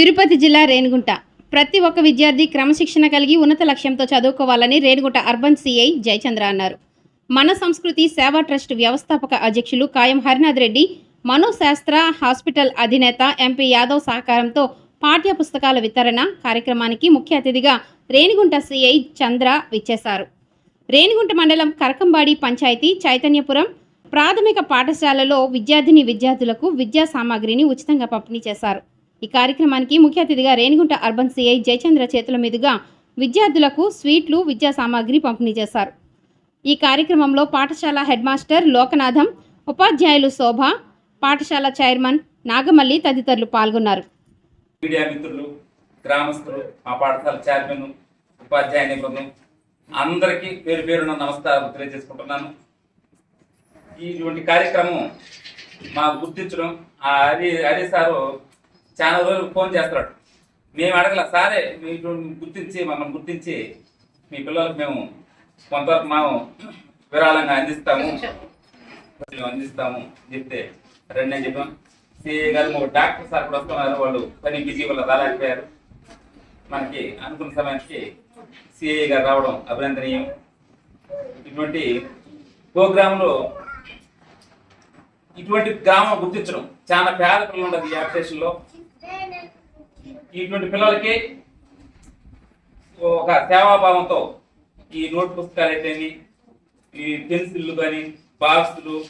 తిరుపతి జిల్లా రేణిగుంట. ప్రతి ఒక్క విద్యార్థి క్రమశిక్షణ కలిగి ఉన్నత లక్ష్యంతో చదువుకోవాలని రేణిగుంట అర్బన్ సిఐ జయచంద్ర అన్నారు. మన సంస్కృతి సేవా ట్రస్ట్ వ్యవస్థాపక అధ్యక్షులు కాయం హరినాథ్ రెడ్డి మనోశాస్త్ర హాస్పిటల్ అధినేత ఎంపీ యాదవ్ సహకారంతో పాఠ్య పుస్తకాల వితరణ కార్యక్రమానికి ముఖ్య అతిథిగా రేణిగుంట సిఐ చంద్ర విచ్చేశారు. రేణిగుంట మండలం కరకంబాడి పంచాయతీ చైతన్యపురం ప్రాథమిక పాఠశాలలో విద్యార్థిని విద్యార్థులకు విద్యా సామాగ్రిని ఉచితంగా పంపిణీ చేశారు. ఈ కార్యక్రమానికి ముఖ్య అతిథిగా రేణిగుంట అర్బన్ సిఐ జయచంద్ర చేతుల మీదుగా విద్యార్థులకు స్వీట్లు విద్యా సామాగ్రి పంపిణీ చేశారు. ఈ కార్యక్రమంలో పాఠశాల హెడ్ మాస్టర్ లోకనాథం ఉపాధ్యాయులు శోభ పాఠశాల చైర్మన్ నాగమల్లి తదితరులు పాల్గొన్నారు. మీడియా మిత్రులు గ్రామస్తులు మా పాఠశాల చైర్మన్ ఉపాధ్యాయ బృందం అందరికీ పేరు పేరున నమస్కారం తెలియజేసుకుంటున్నాను. ఇటువంటి కార్యక్రమం మా గుర్తించడం ఆ హరి హరి సారు చాలా రోజులు ఫోన్ చేస్తున్నాడు. మేము అడగల సారే మీరు గుర్తించి మమ్మల్ని గుర్తించి మీ పిల్లలకు మేము కొంతవరకు మేము విరాళంగా అందిస్తాము. అందిస్తాము చెప్తే రెండు నేను చెప్పాం సిఏ గారు ఒక డాక్టర్ సార్ కూడా వస్తున్నారు. వాళ్ళు పని బిజీ వల్ల రాలేకపోయారు. మనకి అనుకున్న సమయానికి సిఏ గారు రావడం అభినందనీయం. ఇటువంటి ప్రోగ్రాంలో ఇటువంటి గ్రామం గుర్తించడం చాలా పేద పిల్లలు ఉండదు ఈ అప్లికేషన్లో ఇటువంటి పిల్లలకి ఒక సేవాభావంతో ఈ నోట్ పుస్తకాలు అయితేమి ఈ పెన్సిళ్ళు కానీ బాక్సులు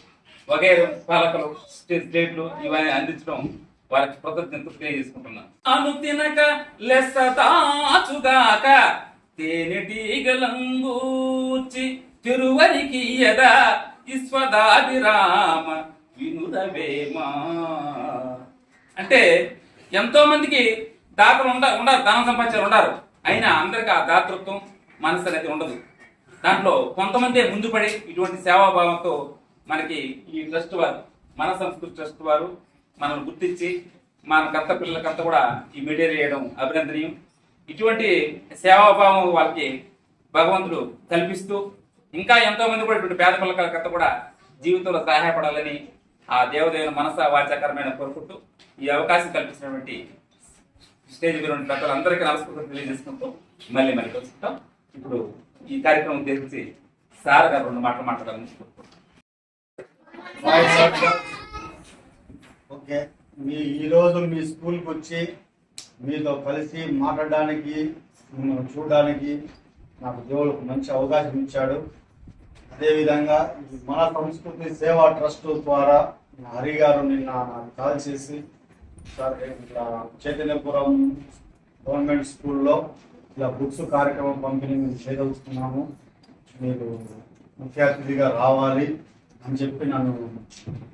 వగైరా పాలకలు స్టే- స్లేట్లు ఇవన్నీ అందించడం వారికి కృతజ్ఞతలు తెలియజేసుకుంటున్నాను. అను తినక లెస్స తాచుగాక తేనెటీగలంగూర్చి తిరువరికి యదా విశ్వదాభిరామ వినురవేమా అంటే ఎంతో మందికి దాతలు ఉండ ఉండరు ధనం సంపాదించారు ఉండరు అయినా అందరికి ఆ దాతృత్వం మనసు అనేది ఉండదు. దాంట్లో కొంతమందే ముందు పడి ఇటువంటి సేవాభావంతో మనకి ఈ ట్రస్ట్ వారు మన సంస్కృతి ట్రస్ట్ వారు మనల్ని గుర్తించి మన కత్త పిల్లలకంతా కూడా ఈ మెటీరియల్ వేయడం అభినందనీయం. ఇటువంటి సేవాభావం వాళ్ళకి భగవంతుడు కల్పిస్తూ ఇంకా ఎంతో మంది కూడా ఇటువంటి పేద పిల్లలకంతా కూడా జీవితంలో సహాయపడాలని ఆ దేవదేవుని మనస వాచాకరమైన కోరుకుంటూ ఈ అవకాశం కల్పించినటువంటి స్టేజ్ మీద ఉన్న అందరికీ నమస్కారం తెలియజేసుకుంటూ మళ్ళీ మళ్ళీ కలుసుకుంటాం. ఇప్పుడు ఈ కార్యక్రమం ఉద్దేశించి సార్ గారు రెండు మాటలు మాట్లాడాలని ఓకే. మీ ఈరోజు మీ స్కూల్కి వచ్చి మీతో కలిసి మాట్లాడడానికి మిమ్మల్ని చూడడానికి నాకు దేవుడు మంచి అవకాశం ఇచ్చాడు. అదేవిధంగా మన సంస్కృతి సేవా ట్రస్ట్ ద్వారా హరి గారు నిన్న నాకు కాల్ చేసి సార్ ఇట్లా చైతన్యపురం గవర్నమెంట్ స్కూల్లో ఇలా బుక్స్ కార్యక్రమం పంపిణీ మేము చేయదలుచుకున్నాము. మీరు ముఖ్య అతిథిగా రావాలి అని చెప్పి నన్ను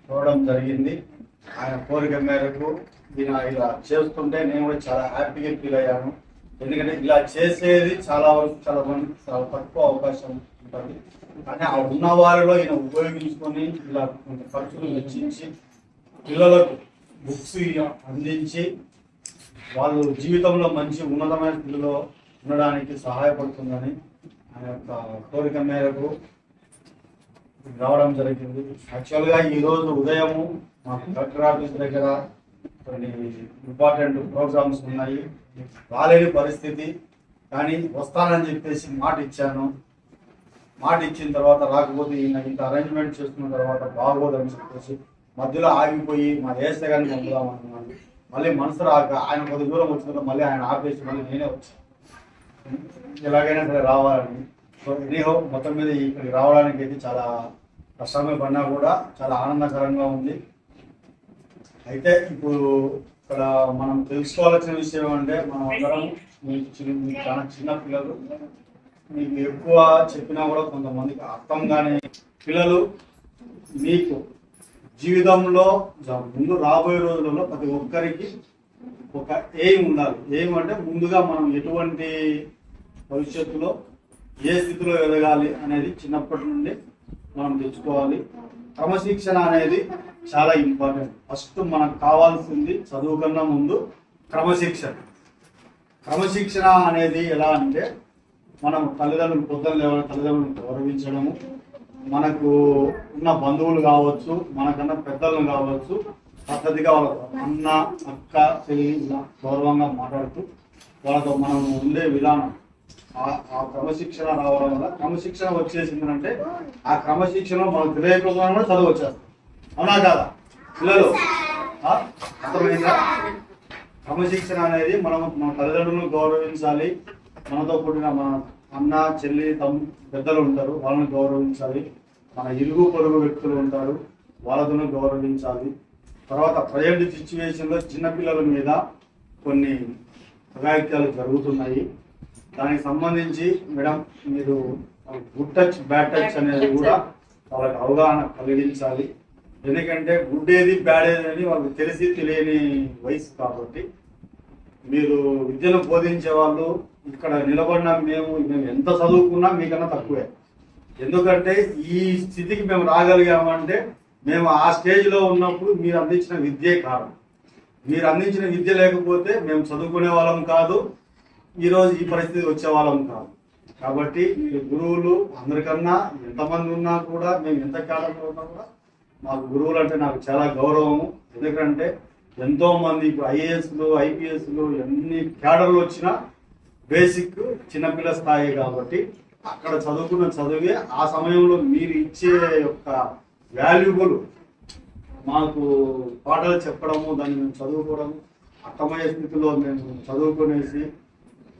చూడడం జరిగింది. ఆయన కోరిక మేరకు ఈయన ఇలా చేస్తుంటే నేను కూడా చాలా హ్యాపీగా ఫీల్ అయ్యాను. ఎందుకంటే ఇలా చేసేది చాలా వరకు చాలా మంది చాలా తక్కువ అవకాశం ఉంటుంది. కానీ ఆ ఉన్న వారిలో ఈయన ఉపయోగించుకొని ఇలా కొంత ఖర్చులు వెచ్చించి పిల్లలకు బుక్స్ అందించి వాళ్ళు జీవితంలో మంచి ఉన్నతమైన స్థితిలో ఉండడానికి సహాయపడుతుందని ఆయన యొక్క కోరిక మేరకు రావడం జరిగింది. యాక్చువల్గా ఈరోజు ఉదయము మాకు కలెక్టర్ ఆఫీస్ దగ్గర కొన్ని ఇంపార్టెంట్ ప్రోగ్రామ్స్ ఉన్నాయి. రాలేని పరిస్థితి. కానీ వస్తానని చెప్పేసి మాట ఇచ్చాను. మాట ఇచ్చిన తర్వాత రాకపోతే ఈయన ఇంత అరేంజ్మెంట్ చేసుకున్న తర్వాత బాగోదని చెప్పేసి మధ్యలో ఆగిపోయి మా ఏసే గారిని పంపుదాం అనుకున్నాను. మళ్ళీ మనసు రాక ఆయన కొద్ది దూరం వచ్చిన మళ్ళీ ఆయన ఆపేసి మళ్ళీ నేనే వచ్చాను ఎలాగైనా సరే రావాలని. సో ఎనీహో మొత్తం మీద ఇక్కడికి రావడానికి అయితే చాలా కష్టమే పడినా కూడా చాలా ఆనందకరంగా ఉంది. అయితే ఇప్పుడు ఇక్కడ మనం తెలుసుకోవాల్సిన విషయం అంటే మనం అందరం మీకు చిన్న చాలా చిన్న పిల్లలు. మీకు ఎక్కువ చెప్పినా కూడా కొంతమందికి అర్థం కానీ పిల్లలు మీకు జీవితంలో ముందు రాబోయే రోజులలో ప్రతి ఒక్కరికి ఒక ఎయిమ్ ఉండాలి. ఎయిమ్ అంటే ముందుగా మనం ఎటువంటి భవిష్యత్తులో ఏ స్థితిలో ఎదగాలి అనేది చిన్నప్పటి నుండి మనం తెచ్చుకోవాలి క్రమశిక్షణ అనేది చాలా ఇంపార్టెంట్. ఫస్ట్ మనకు కావాల్సింది చదువు కన్నా ముందు క్రమశిక్షణ. క్రమశిక్షణ అనేది ఎలా అంటే మనం తల్లిదండ్రులు పొద్దున లేవడం తల్లిదండ్రులను గౌరవించడము మనకు ఉన్న బంధువులు కావచ్చు మనకన్నా పెద్దలు కావచ్చు పద్ధతిగా వాళ్ళ అన్న అక్క చెల్లి ఇలా గౌరవంగా మాట్లాడుతూ వాళ్ళతో మనం ఉండే విధానం ఆ- క్రమశిక్షణ రావడం వల్ల క్రమశిక్షణ వచ్చేసిందంటే ఆ క్రమశిక్షణ మనకు తెలియకుండా కూడా చదువు వచ్చేస్తాం అవునా కాదా? పిల్లలు అర్థమైందా? క్రమశిక్షణ అనేది మనం మన తల్లిదండ్రులను గౌరవించాలి మనతో కూడిన మన అన్న చెల్లి తమ్ పెద్దలు ఉంటారు వాళ్ళని గౌరవించాలి. మన ఇరుగు పొరుగు వ్యక్తులు ఉంటారు వాళ్ళతో గౌరవించాలి. తర్వాత ప్రజెంట్ సిచ్యువేషన్లో చిన్నపిల్లల మీద కొన్ని అఘాయిత్యాలు జరుగుతున్నాయి. దానికి సంబంధించి మేడం మీరు గుడ్ టచ్ బ్యాడ్ టచ్ అనేది కూడా వాళ్ళకి అవగాహన కలిగించాలి. ఎందుకంటే గుడ్ ఏది బ్యాడ్ ఏది అని వాళ్ళకి తెలిసి తెలియని వయసు కాబట్టి మీరు విద్యను బోధించే వాళ్ళు ఇక్కడ నిలబడిన మేము మేము ఎంత చదువుకున్నా మీకన్నా తక్కువే. ఎందుకంటే ఈ స్థితికి మేము రాగలిగామంటే మేము ఆ స్టేజ్లో ఉన్నప్పుడు మీరు అందించిన విద్యే కారణం. మీరు అందించిన విద్య లేకపోతే మేము చదువుకునే వాళ్ళం కాదు ఈరోజు ఈ పరిస్థితి వచ్చే వాళ్ళం కాదు. కాబట్టి ఈ గురువులు అందరికన్నా ఎంతమంది ఉన్నా కూడా మేము ఎంత కాలంలో ఉన్నా కూడా మాకు గురువులు అంటే నాకు చాలా గౌరవము. ఎందుకంటే ఎంతో మంది ఇప్పుడు ఐఏఎస్లు ఐపీఎస్లు ఎన్ని క్యాడర్లు వచ్చినా బేసిక్ చిన్నపిల్ల స్థాయి కాబట్టి అక్కడ చదువుకున్న చదివే ఆ సమయంలో మీరు ఇచ్చే యొక్క వాల్యుబుల్ మాకు పాటలు చెప్పడము దాన్ని మేము చదువుకోవడం అర్థమయ్యే స్థితిలో మేము చదువుకునేసి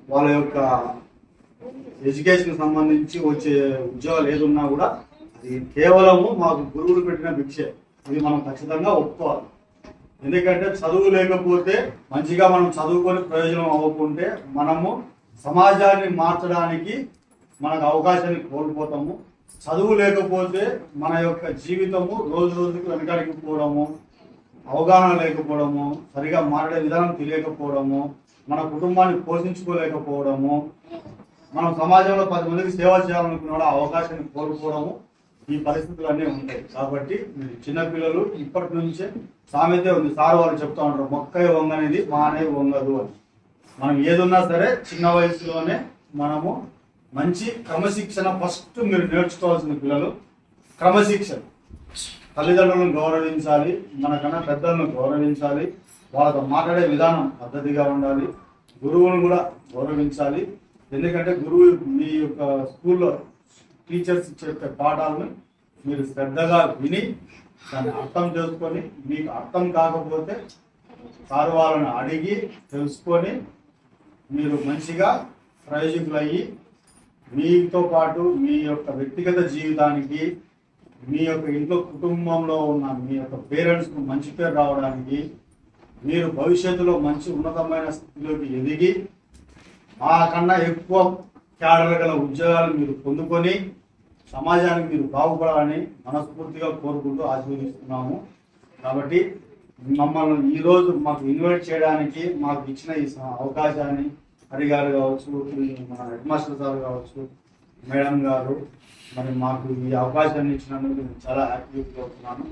వాళ్ళ యొక్క ఎడ్యుకేషన్ సంబంధించి వచ్చే ఉద్యోగాలు ఏదున్నా కూడా అది కేవలము మాకు గురువులు పెట్టిన భిక్షే. ఇది మనం ఖచ్చితంగా ఒప్పుకోవాలి. ఎందుకంటే చదువు లేకపోతే మంచిగా మనం చదువుకొని ప్రయోజనం అవ్వకుంటే మనము సమాజాన్ని మార్చడానికి మనకు అవకాశాన్ని కోల్పోతాము. చదువు లేకపోతే మన యొక్క జీవితము రోజు రోజుకు వెనకడికి పోవడము అవగాహన లేకపోవడము సరిగా మాట్లాడే విధానం తెలియకపోవడము మన కుటుంబాన్ని పోషించుకోలేకపోవడము మనం సమాజంలో పది మందికి సేవ చేయాలనుకున్న అవకాశాన్ని కోల్పోవడము ఈ పరిస్థితులు అన్నీ ఉంటాయి. కాబట్టి మీరు చిన్నపిల్లలు ఇప్పటి నుంచే సామెతే ఉంది. సార్ వాళ్ళు చెప్తా ఉంటారు మొక్కై వంగనేది మానే వంగదు అని. మనం ఏదున్నా సరే చిన్న వయసులోనే మనము మంచి క్రమశిక్షణ ఫస్ట్ మీరు నేర్చుకోవాల్సిన పిల్లలు క్రమశిక్షణ. తల్లిదండ్రులను గౌరవించాలి మనకన్నా పెద్దలను గౌరవించాలి వాళ్ళతో మాట్లాడే విధానం పద్ధతిగా ఉండాలి గురువును కూడా గౌరవించాలి. ఎందుకంటే గురువు మీ యొక్క స్కూల్లో టీచర్స్ చెప్పే పాఠాలను మీరు శ్రద్ధగా విని దాన్ని అర్థం చేసుకొని మీకు అర్థం కాకపోతే సార్ వాళ్ళని అడిగి తెలుసుకొని మీరు మంచిగా ప్రయోజకులయ్యి మీతో పాటు మీ యొక్క వ్యక్తిగత జీవితానికి మీ యొక్క ఇంట్లో కుటుంబంలో ఉన్న మీ యొక్క పేరెంట్స్కు మంచి పేరు రావడానికి మీరు భవిష్యత్తులో మంచి ఉన్నతమైన స్థితిలోకి ఎదిగి మాకన్నా ఎక్కువ క్యాడర్ గల ఉద్యోగాలు మీరు పొందుకొని సమాజానికి మీరు బాగుపడాలని మనస్ఫూర్తిగా కోరుకుంటూ ఆశీర్వదిస్తున్నాము. కాబట్టి మమ్మల్ని ఈరోజు మాకు ఇన్వైట్ చేయడానికి మాకు ఇచ్చిన ఈ అవకాశాన్ని హరి గారు కావచ్చు మన హెడ్ మాస్టర్ సార్ కావచ్చు మేడం గారు మరి మాకు ఈ అవకాశాన్ని ఇచ్చినందుకు నేను చాలా హ్యాపీ అవుతున్నాను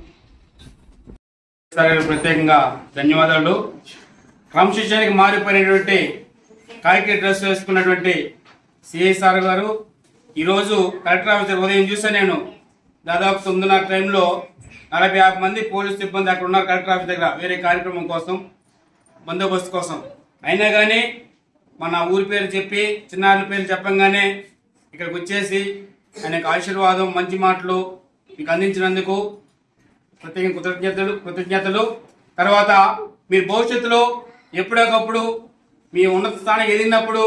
ప్రత్యేకంగా ధన్యవాదాలు. క్రమశిక్షణకి మారిపోయినటువంటి కాకి డ్రెస్ వేసుకున్నటువంటి సిఐ సార్ గారు ఈరోజు కలెక్టర్ ఆఫీసర్ ఉదయం చూసాను నేను. దాదాపు తొమ్మిదిన్నర టైంలో నలభై యాభై మంది పోలీస్ సిబ్బంది అక్కడ ఉన్నారు కలెక్టర్ ఆఫీస్ దగ్గర వేరే కార్యక్రమం కోసం బందోబస్తు కోసం. అయినా కానీ మన ఊరి పేరు చెప్పి చిన్నారుల పేరు చెప్పంగానే ఇక్కడికి వచ్చేసి ఆయనకు ఆశీర్వాదం మంచి మాటలు మీకు అందించినందుకు ప్రత్యేక కృతజ్ఞతలు కృతజ్ఞతలు. తర్వాత మీరు భవిష్యత్తులో ఎప్పుడొకప్పుడు మీ ఉన్నత స్థానం ఎదిగినప్పుడు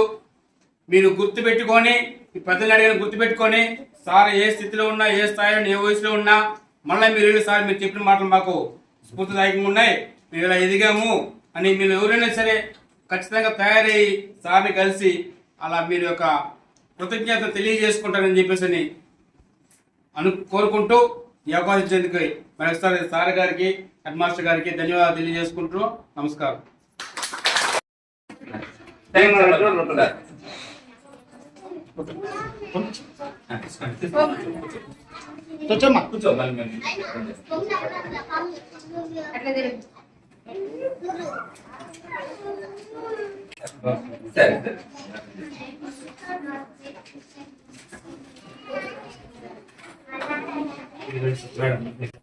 మీరు గుర్తుపెట్టుకొని మీ పెద్దలు అడిగిన గుర్తుపెట్టుకొని సార్ ఏ స్థితిలో ఉన్నా ఏ స్థాయిలో ఏ వయసులో ఉన్నా మళ్ళీ మీరు వెళ్ళి సార్ మీరు చెప్పిన మాటలు మాకు స్ఫూర్తిదాయకంగా ఉన్నాయి. మేము ఇలా ఎదిగాము అని మీరు ఎవరైనా సరే ఖచ్చితంగా తయారయ్యి సార్ని కలిసి అలా మీరు యొక్క కృతజ్ఞత తెలియజేసుకుంటారని చెప్పేసి అని అను కోరుకుంటూ ఈ అవకాశం ఇచ్చేందుకు మరొకసారి సార్ గారికి హెడ్ మాస్టర్ గారికి ధన్యవాదాలు తెలియజేసుకుంటూ నమస్కారం. వచ్చమ్మా కూర్చో మళ్ళీ మళ్ళీ. సరే సరే Yeah.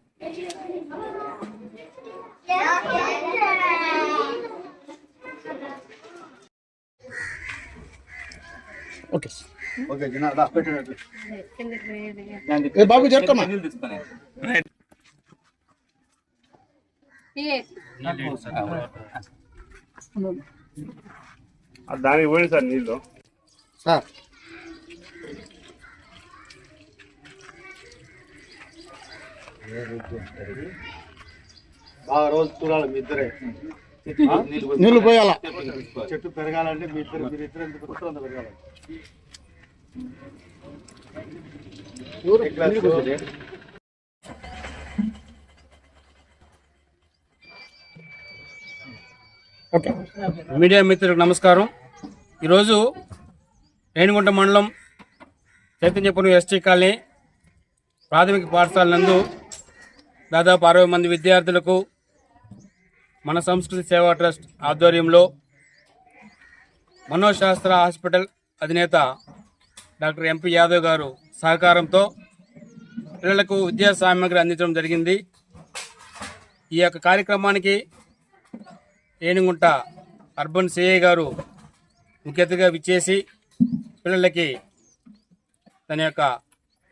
బాబు నీళ్ళు తీసుకొని. దానికి పోయింది సార్ నీళ్ళు. సార్. బాగా రోజు చూడాలి మీ ఇద్దరే. ఆ? నీళ్ళు పోయాలా? చెట్టు పెరగాలంటే మీ ఇద్దరు మీరు ఇద్దరు అంత పెరగాలి మీడియా మిత్రులకు నమస్కారం. ఈరోజు రేణిగుంట మండలం చైతన్యపురం ఎస్టీ కాలనీ ప్రాథమిక పాఠశాల నందు దాదాపు అరవై మంది విద్యార్థులకు మన సంస్కృతి సేవా ట్రస్ట్ ఆధ్వర్యంలో మనోశాస్త్ర హాస్పిటల్ అధినేత డాక్టర్ ఎంపీ యాదవ్ గారు సహకారంతో పిల్లలకు విద్యా సామగ్రి అందించడం జరిగింది. ఈ యొక్క కార్యక్రమానికి ఏనుగుంట అర్బన్ సిఐ గారు ముఖ్య అతిథిగా విచ్చేసి పిల్లలకి తన యొక్క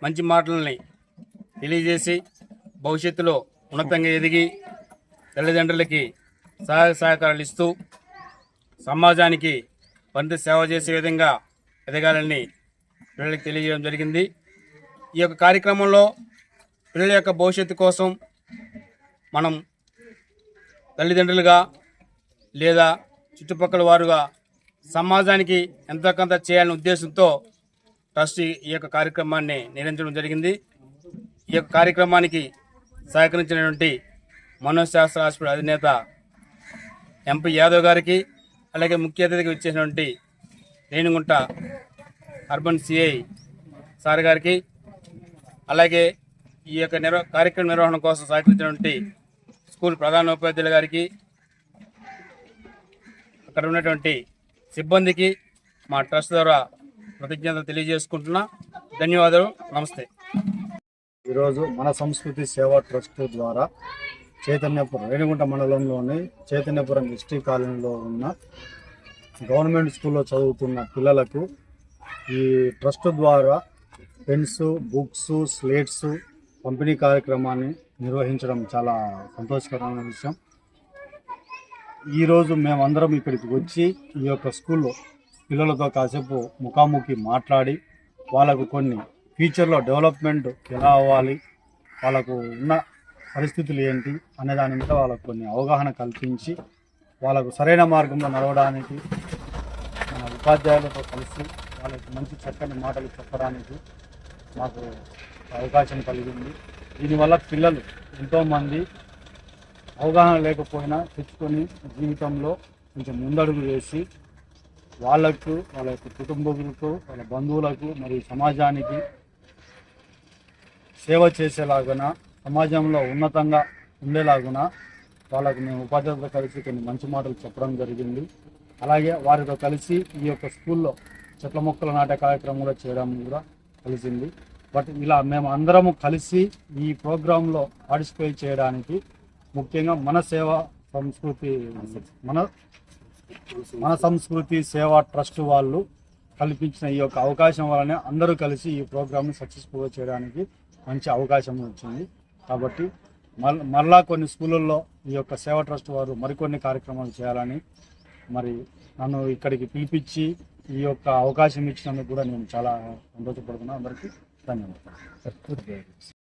మంచి మాటలని తెలియజేసి భవిష్యత్తులో ఉన్నతంగా ఎదిగి తల్లిదండ్రులకి సహాయ సహకారాలు ఇస్తూ సమాజానికి మరింత సేవ చేసే విధంగా ఎదగాలని పిల్లలకి తెలియజేయడం జరిగింది. ఈ యొక్క కార్యక్రమంలో పిల్లల యొక్క భవిష్యత్తు కోసం మనం తల్లిదండ్రులుగా లేదా చుట్టుపక్కల వారుగా సమాజానికి ఎంతో కొంత చేయాలనే ఉద్దేశంతో ట్రస్ట్ ఈ యొక్క కార్యక్రమాన్ని నిర్వహించడం జరిగింది. ఈ యొక్క కార్యక్రమానికి సహకరించినటువంటి మనోశాస్త్ర హాస్పిటల్ అధినేత ఎంపీ యాదవ్ గారికి అలాగే ముఖ్య అతిథిగా వచ్చేసినటువంటి రేణుగుంట అర్బన్ సిఐ సార్ గారికి అలాగే ఈ యొక్క నిర్వ కార్యక్రమ నిర్వహణ కోసం సహకరించినటువంటి స్కూల్ ప్రధానోపాధ్యాయుల గారికి అక్కడ ఉన్నటువంటి సిబ్బందికి మా ట్రస్ట్ ద్వారా కృతజ్ఞతలు తెలియజేసుకుంటున్నా. ధన్యవాదాలు. నమస్తే. ఈరోజు మన సంస్కృతి సేవా ట్రస్ట్ ద్వారా చైతన్యపురం రేణిగుంట మండలంలోని చైతన్యపురం ఎస్టీ కాలనీలో ఉన్న గవర్నమెంట్ స్కూల్లో చదువుతున్న పిల్లలకు ఈ ట్రస్ట్ ద్వారా పెన్స్ బుక్స్ స్లేట్స్ పంపిణీ కార్యక్రమాన్ని నిర్వహించడం చాలా సంతోషకరమైన విషయం. ఈరోజు మేమందరం ఇక్కడికి వచ్చి ఈ యొక్క స్కూల్లో పిల్లలతో కాసేపు ముఖాముఖి మాట్లాడి వాళ్ళకు కొన్ని ఫ్యూచర్లో డెవలప్మెంట్ ఎలా అవ్వాలి వాళ్ళకు ఉన్న పరిస్థితులు ఏంటి అనే దాని మీద వాళ్ళకు కొన్ని అవగాహన కల్పించి వాళ్ళకు సరైన మార్గంలో నడవడానికి మన ఉపాధ్యాయులతో కలిసి వాళ్ళకి మంచి చక్కని మాటలు చెప్పడానికి మాకు అవకాశం కలిగింది. దీనివల్ల పిల్లలు ఎంతోమంది అవగాహన లేకపోయినా తెచ్చుకొని జీవితంలో కొంచెం ముందడుగు వేసి వాళ్ళకు వాళ్ళ యొక్క కుటుంబీకులకు వాళ్ళ బంధువులకు మరియు సమాజానికి సేవ చేసేలాగున సమాజంలో ఉన్నతంగా ఉండేలాగున వాళ్ళకు మేము ఉపాధ్యాయులతో కలిసి కొన్ని మంచి మాటలు చెప్పడం జరిగింది. అలాగే వారితో కలిసి ఈ యొక్క స్కూల్లో చెట్ల మొక్కలు నాటే కార్యక్రమం కూడా చేయడం కూడా కలిసింది. బట్ ఇలా మేము అందరము కలిసి ఈ ప్రోగ్రాంలో పార్టిసిపేట్ చేయడానికి ముఖ్యంగా మన సేవ సంస్కృతి మన మన సంస్కృతి సేవా ట్రస్ట్ వాళ్ళు కల్పించిన ఈ యొక్క అవకాశం వలనే అందరూ కలిసి ఈ ప్రోగ్రామ్ని సక్సెస్ఫుల్గా చేయడానికి మంచి అవకాశం వచ్చింది. కాబట్టి మల్ మరలా కొన్ని స్కూళ్ళల్లో ఈ యొక్క సేవా ట్రస్ట్ వారు మరికొన్ని కార్యక్రమాలు చేయాలని మరి నన్ను ఇక్కడికి పిలిపించి ఈ యొక్క అవకాశం ఇచ్చినందుకు కూడా నేను చాలా సంతోషపడుతున్నాను అందరికీ ధన్యవాదాలు.